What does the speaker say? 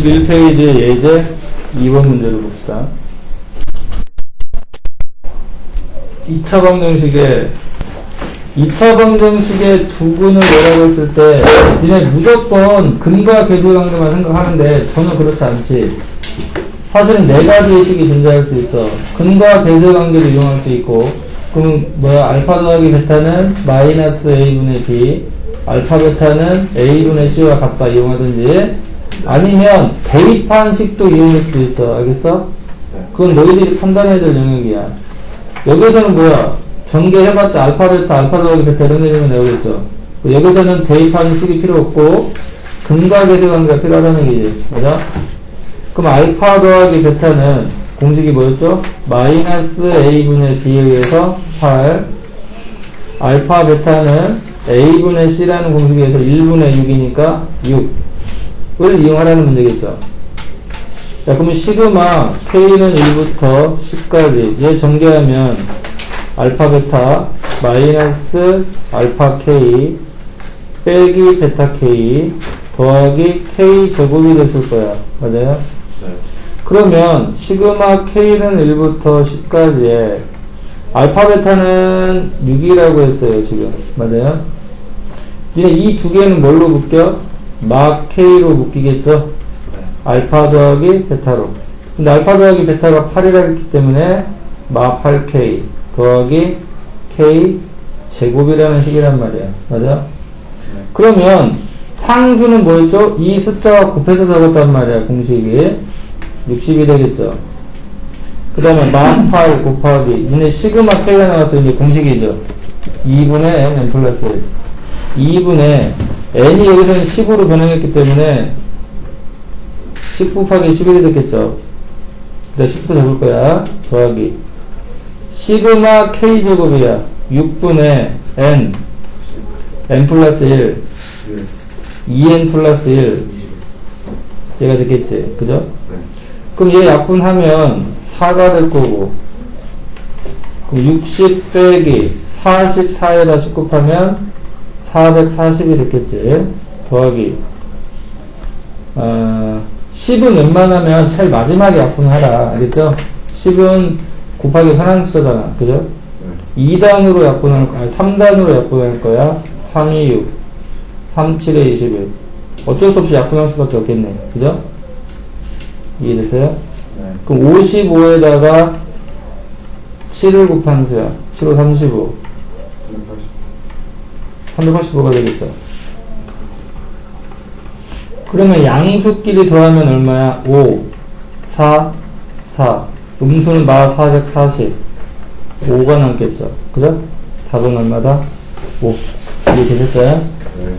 91페이지 예제 2번 문제를 봅시다. 2차 방정식에 2차 방정식의 두 근을 내라고 했을 때 니네 무조건 근과 궤도 강도만 생각하는데 전혀 그렇지 않지. 사실은 네 가지의 식이 존재할 수 있어. 근과 궤도 관계를 이용할 수 있고 그럼 뭐야 알파 더하기 베타는 마이너스 a분의 b 알파 베타는 a분의 c와 같다 이용하든지 아니면 대입한 식도 이용할 수도 있어. 알겠어? 그건 너희들이 판단해야 될 영역이야. 여기서는 뭐야? 전개해봤자 알파 베타, 알파 더하기 베타 이런 얘기만 나오겠죠. 여기서는 대입하는 식이 필요 없고 근과 계수 관계가 필요하다는 얘기지. 맞아? 그럼 알파 더하기 베타는 공식이 뭐였죠? 마이너스 a분의 b에 의해서 8 알파 베타는 a분의 c라는 공식에 의해서 1분의 6이니까 6 을 이용하라는 문제겠죠. 자, 그러면 시그마 k는 1부터 10까지 얘 전개하면 알파 베타 마이너스 알파 k 빼기 베타 k 더하기 k 제곱이 됐을 거야. 맞아요? 그러면 시그마 k는 1부터 10까지에 알파 베타는 6이라고 했어요 지금 맞아요? 이제 이 두 개는 뭘로 묶여? 마 k로 묶이겠죠? 알파 더하기 베타로 근데 알파 더하기 베타가 8이라 했기 때문에 마 8k 더하기 k 제곱이라는 식이란 말이야 맞아? 그러면 상수는 뭐였죠? 이 숫자와 곱해서 적었단 말이야 공식이 60이 되겠죠. 그 다음에 마8 곱하기 이제 시그마 K가 나와서 이제 공식이죠. 2분의 n, n 플러스 1. 2분의 n이 여기서는 10으로 변형했기 때문에 10 곱하기 11이 됐겠죠. 그래서 10부터 적을 거야. 더하기 시그마 K 제곱이야. 6분의 n, n 플러스 1, 2n 플러스 1 얘가 됐겠지. 그죠? 그럼 얘 약분하면 4가 될 거고 그럼 60 빼기 44에다 10 곱하면 440이 됐겠지 더하기 어, 10은 웬만하면 제일 마지막에 약분하라 알겠죠? 10은 곱하기 편한 숫자잖아 그죠? 2단으로 약분할 거야 3단으로 약분할 거야 3, 2, 6 3, 7에 21 어쩔 수 없이 약분할 수밖에 없겠네 그죠? 이해됐어요? 그럼 55에다가 7을 곱한 수야. 7호 35. 385가 되겠죠. 그러면 양수끼리 더하면 얼마야? 5, 4, 4. 음수는 마 440. 5가 남겠죠. 그죠? 답은 얼마다? 5. 이해 되셨어요? 네.